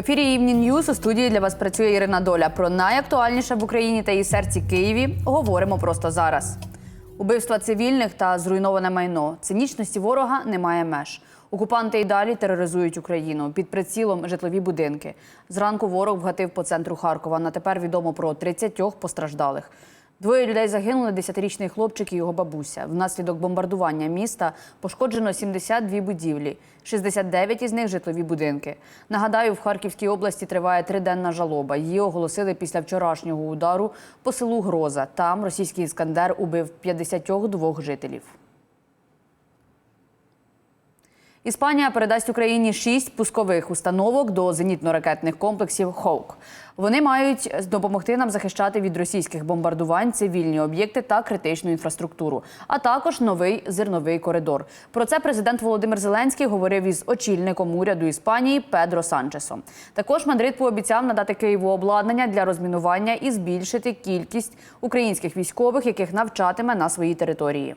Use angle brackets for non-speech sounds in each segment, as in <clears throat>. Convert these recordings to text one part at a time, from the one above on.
Ефірі Evening News у студії для вас працює Ірина Доля. Про найактуальніше в Україні та її серці Києві говоримо просто зараз. Убивства цивільних та зруйноване майно. Цинічності ворога немає меж. Окупанти й далі тероризують Україну під прицілом житлові будинки. Зранку ворог вгатив по центру Харкова. На тепер відомо про 30 постраждалих. Двоє людей загинули, 10-річний хлопчик і його бабуся. Внаслідок бомбардування міста пошкоджено 72 будівлі, 69 із них житлові будинки. Нагадаю, в Харківській області триває триденна жалоба. Її оголосили після вчорашнього удару по селу Гроза. Там російський іскандер убив 52 жителів. Іспанія передасть Україні шість пускових установок до зенітно-ракетних комплексів «Хоук». Вони мають допомогти нам захищати від російських бомбардувань цивільні об'єкти та критичну інфраструктуру, а також новий зерновий коридор. Про це президент Володимир Зеленський говорив із очільником уряду Іспанії Педро Санчесом. Також Мадрид пообіцяв надати Києву обладнання для розмінування і збільшити кількість українських військових, яких навчатиме на своїй території.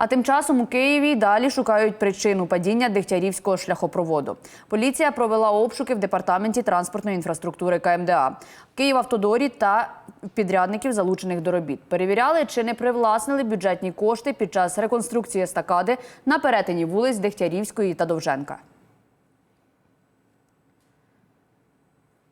А тим часом у Києві далі шукають причину падіння Дегтярівського шляхопроводу. Поліція провела обшуки в департаменті транспортної інфраструктури КМДА, Київавтодорі та підрядників, залучених до робіт. Перевіряли, чи не привласнили бюджетні кошти під час реконструкції естакади на перетині вулиць Дегтярівської та Довженка.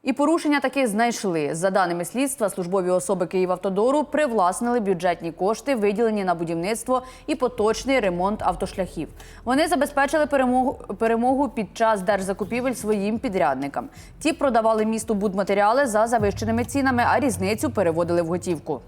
І порушення таки знайшли. За даними слідства, службові особи Київавтодору привласнили бюджетні кошти, виділені на будівництво і поточний ремонт автошляхів. Вони забезпечили перемогу, перемогу під час держзакупівель своїм підрядникам. Ті продавали місту будматеріали за завищеними цінами, а різницю переводили в готівку.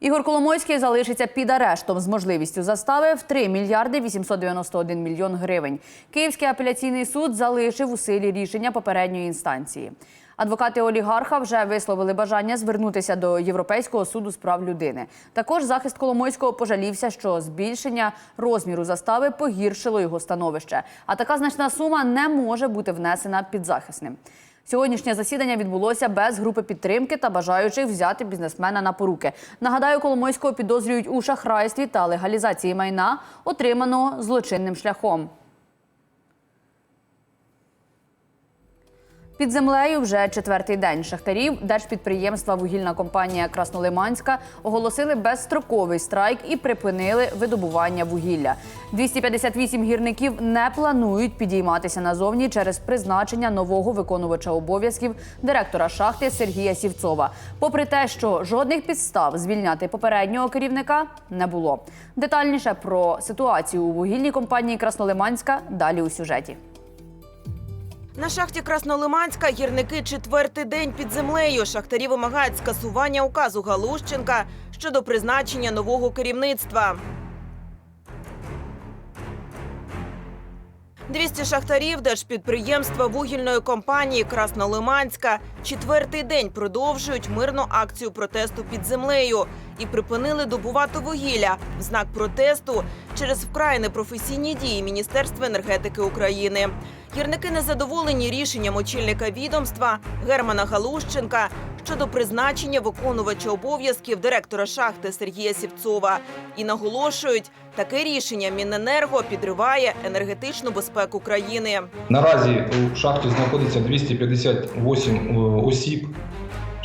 Ігор Коломойський залишиться під арештом з можливістю застави в 3 мільярди 891 мільйон гривень. Київський апеляційний суд залишив у силі рішення попередньої інстанції. Адвокати олігарха вже висловили бажання звернутися до Європейського суду з прав людини. Також захист Коломойського пожалівся, що збільшення розміру застави погіршило його становище. А така значна сума не може бути внесена підзахисним. Сьогоднішнє засідання відбулося без групи підтримки та бажаючих взяти бізнесмена на поруки. Нагадаю, Коломойського підозрюють у шахрайстві та легалізації майна, отриманого злочинним шляхом. Під землею вже четвертий день шахтарів держпідприємства вугільна компанія Краснолиманська оголосили безстроковий страйк і припинили видобування вугілля. 258 гірників не планують підійматися назовні через призначення нового виконувача обов'язків директора шахти Сергія Сівцова. Попри те, що жодних підстав звільняти попереднього керівника не було. Детальніше про ситуацію у вугільній компанії Краснолиманська далі у сюжеті. На шахті Краснолиманська гірники четвертий день під землею. Шахтарі вимагають скасування указу Галущенка щодо призначення нового керівництва. 200 шахтарів держпідприємства вугільної компанії Краснолиманська четвертий день продовжують мирну акцію протесту під землею і припинили добувати вугілля в знак протесту через вкрай непрофесійні дії Міністерства енергетики України. Гірники незадоволені рішенням очільника відомства Германа Галущенка щодо призначення виконувача обов'язків директора шахти Сергія Сівцова і наголошують, таке рішення Міненерго підриває енергетичну безпеку країни. Наразі у шахті знаходиться 258 осіб.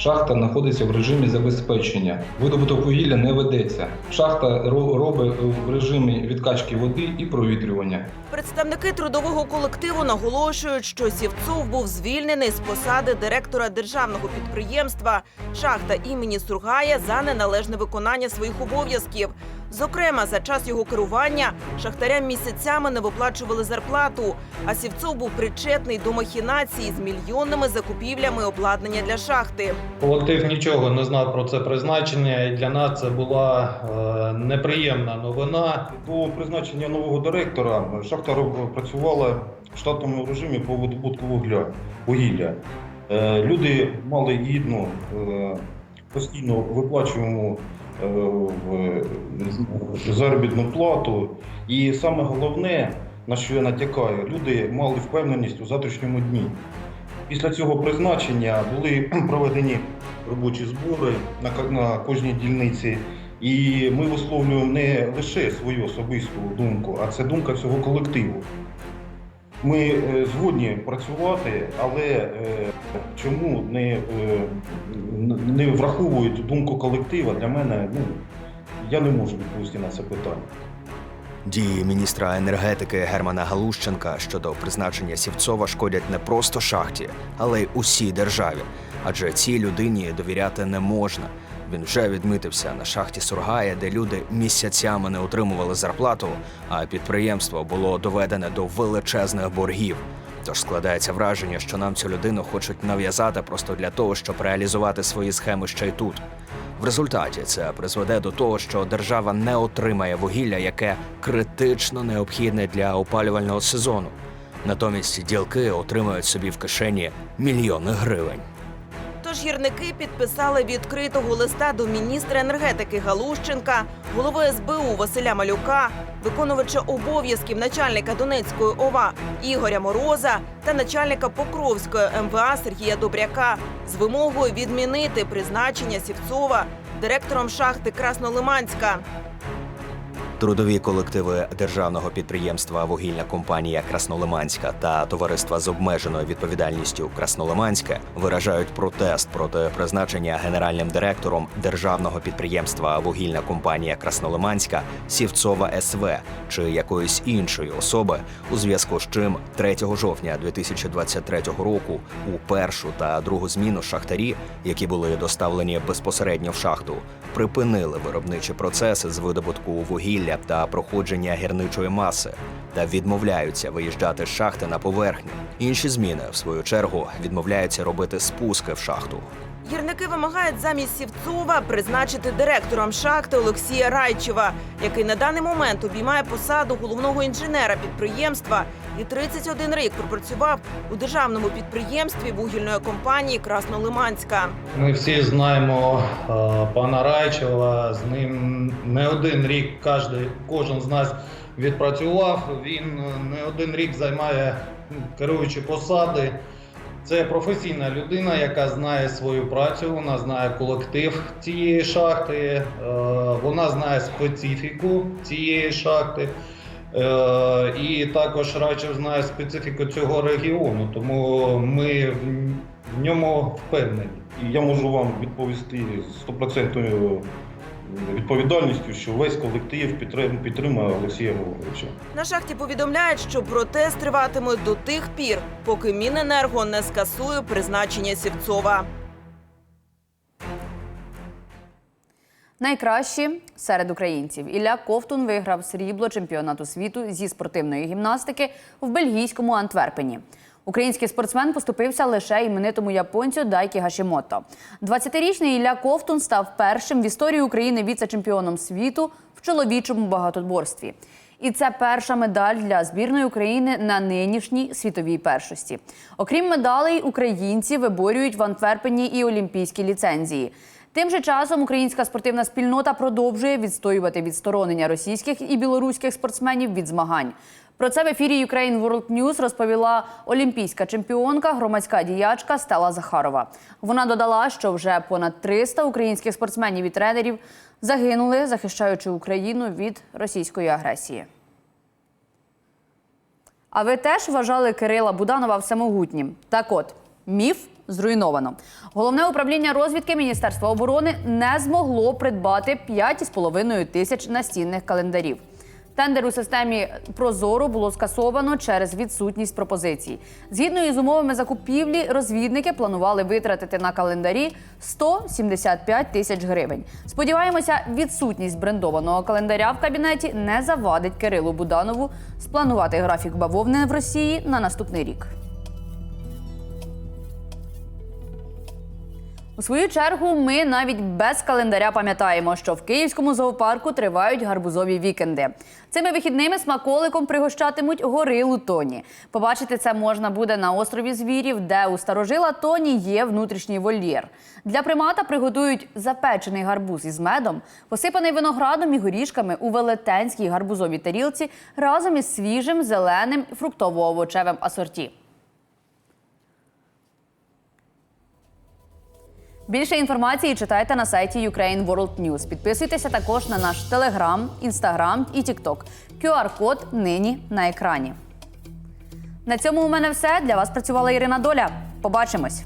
Шахта знаходиться в режимі забезпечення. Видобуток вугілля не ведеться. Шахта ро- робить в режимі відкачки води і провітрювання. Представники трудового колективу наголошують, що Сівцов був звільнений з посади директора державного підприємства шахта імені Сургая за неналежне виконання своїх обов'язків. Зокрема, за час його керування шахтарям місяцями не виплачували зарплату. А Сівцов був причетний до махінації з мільйонними закупівлями обладнання для шахти. Колектив нічого не знав про це призначення, і для нас це була е, неприємна новина. До призначення нового директора шахта працювала в штатному режимі по видобутку вугля, вугілля. Е, Люди мали гідну, е, постійно виплачуємо в- заробітну плату. І саме головне, на що я натякаю, люди мали впевненість у завтрашньому дні. Після цього призначення були <clears throat> проведені робочі збори на кожній дільниці І ми висловлюємо не лише свою особисту думку, а це думка всього колективу. Ми е, згодні працювати, але е, чому не, е, не враховують думку колектива, для мене ну, я не можу відповісти на це питання. Дії міністра енергетики Германа Галущенка щодо призначення Сівцова шкодять не просто шахті, але й усій державі. Адже цій людині довіряти не можна. Він вже відмитився на шахті Сургая, де люди місяцями не отримували зарплату, а підприємство було доведене до величезних боргів. Тож складається враження, що нам цю людину хочуть нав'язати просто для того, щоб реалізувати свої схеми ще й тут. В результаті це призведе до того, що держава не отримає вугілля, яке критично необхідне для опалювального сезону. Натомість ділки отримають собі в кишені мільйони гривень. Тож гірники підписали відкритого листа до міністра енергетики Галущенка, голови СБУ Василя Малюка, виконувача обов'язків начальника Донецької ОВА Ігоря Мороза та начальника Покровської МВА Сергія Добряка з вимогою відмінити призначення Сівцова директором шахти Краснолиманська. Трудові колективи державного підприємства Вугільна компанія Краснолиманська та товариства з обмеженою відповідальністю Краснолиманське виражають протест проти призначення генеральним директором державного підприємства Вугільна компанія Краснолиманська Сівцова СВ чи якоїсь іншої особи, у зв'язку з чим 3 жовтня 2023 року у першу та другу зміну шахтарі, які були доставлені безпосередньо в шахту, припинили виробничі процеси з видобутку вугілля та проходження гірничої маси та відмовляються виїжджати з шахти на поверхню. Інші зміни, в свою чергу, відмовляються робити спуски в шахту. Гірники вимагають замість Сівцова призначити директором шахти Олексія Райчева, який на даний момент обіймає посаду головного інженера підприємства і 31 рік пропрацював у державному підприємстві вугільної компанії Краснолиманська. Ми всі знаємо пана Райчева. З ним не один рік кожен, з нас відпрацював. Він е, не один рік займає керуючі посади. Це професійна людина, яка знає свою працю, вона знає колектив цієї шахти, е, вона знає специфіку цієї шахти. Е, І також Райчев знає специфіку цього регіону, тому ми в- ньому впевнені. І я можу вам відповісти з стопроцентною відповідальністю, що весь колектив підтримує Олексія Григоровича. На шахті повідомляють, що протест триватиме до тих пір, поки Міненерго не скасує призначення Сівцова. Найкращі серед українців Ілля Ковтун виграв срібло чемпіонату світу зі спортивної гімнастики в бельгійському Антверпені. Український спортсмен поступився лише іменитому японцю Дайкі Гашімото. 20-річний Ілля Ковтун став першим в історії України віце-чемпіоном світу в чоловічому багатоборстві. І це перша медаль для збірної України на нинішній світовій першості. Окрім медалей, українці виборюють в Антверпені і олімпійські ліцензії. Тим же часом українська спортивна спільнота продовжує відстоювати відсторонення російських і білоруських спортсменів від змагань. Про це в ефірі Ukraine World News розповіла олімпійська чемпіонка, громадська діячка Стела Захарова. Вона додала, що вже понад 300 українських спортсменів і тренерів загинули, захищаючи Україну від російської агресії. А ви теж вважали Кирила Буданова всемогутнім? Так от, міф зруйновано. Головне управління розвідки Міністерства оборони не змогло придбати 5,5 тисяч настінних календарів. Тендер у системі Прозоро було скасовано через відсутність пропозицій. Згідно із умовами закупівлі, розвідники планували витратити на календарі 175 тисяч гривень. Сподіваємося, відсутність брендованого календаря в кабінеті не завадить Кирилу Буданову спланувати графік бавовни в Росії на наступний рік. У свою чергу, ми навіть без календаря пам'ятаємо, що в київському зоопарку тривають гарбузові вікенди. Цими вихідними смаколиком пригощатимуть горилу Тоні. Побачити це можна буде на острові звірів, де у старожила Тоні є внутрішній вольєр. Для примата приготують запечений гарбуз із медом, посипаний виноградом і горішками у велетенській гарбузовій тарілці разом із свіжим зеленим фруктово-овочевим асорті. Більше інформації читайте на сайті Ukraine World News. Підписуйтеся також на наш Телеграм, Інстаграм і Тікток. QR-код нині на екрані. На цьому у мене все. Для вас працювала Ірина Доля. Побачимось.